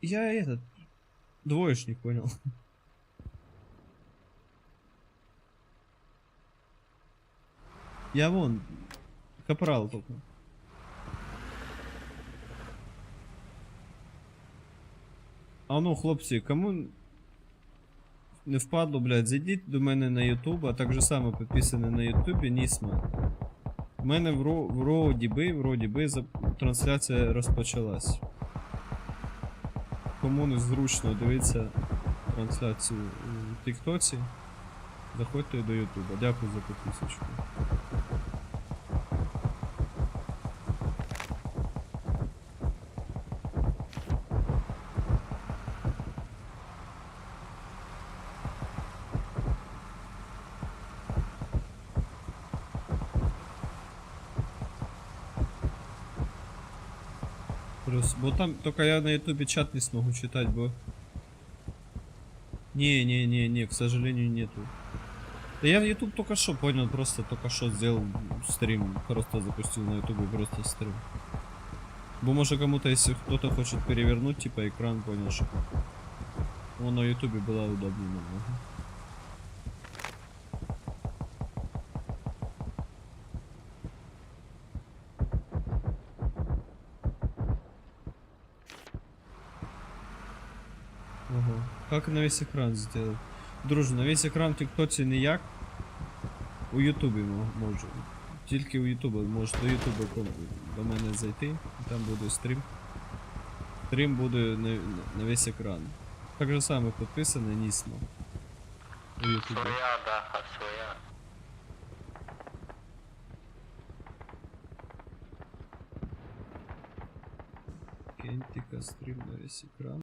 Я этот... Двоечник понял. Я вон, капрал только. А ну, хлопці, кому не впадло, блядь, зайдіть до мене на YouTube, а так же само підписаний на YouTube Нісма. У мене вро- вроді би, вроді би, трансляція розпочалась. Кому не зручно дивитися трансляцію у Тіктоці, заходьте до Ютуба. Дякую за підписочку. Плюс, бо там только я на ютубе чат не смогу читать, бо... Не, не, не, не, к сожалению, нету. Да я в YouTube только что понял, просто только что сделал стрим, просто запустил на ютубе просто стрим. Бо может кому-то, если кто-то хочет перевернуть, типа экран, понял, что он на ютубе было удобнее намного. Ого. Как на весь экран сделать? Друже, на весь екран в Тіктоці ніяк. У Ютубі мо- можу. Тільки у Ютуба можеш до Ютуба до мене зайти, і там буде стрім. Стрім буде на, на весь екран. Так же саме підписане Нісмо. У Ютубі. Своя, даха, своя. Кентика стрім на весь екран.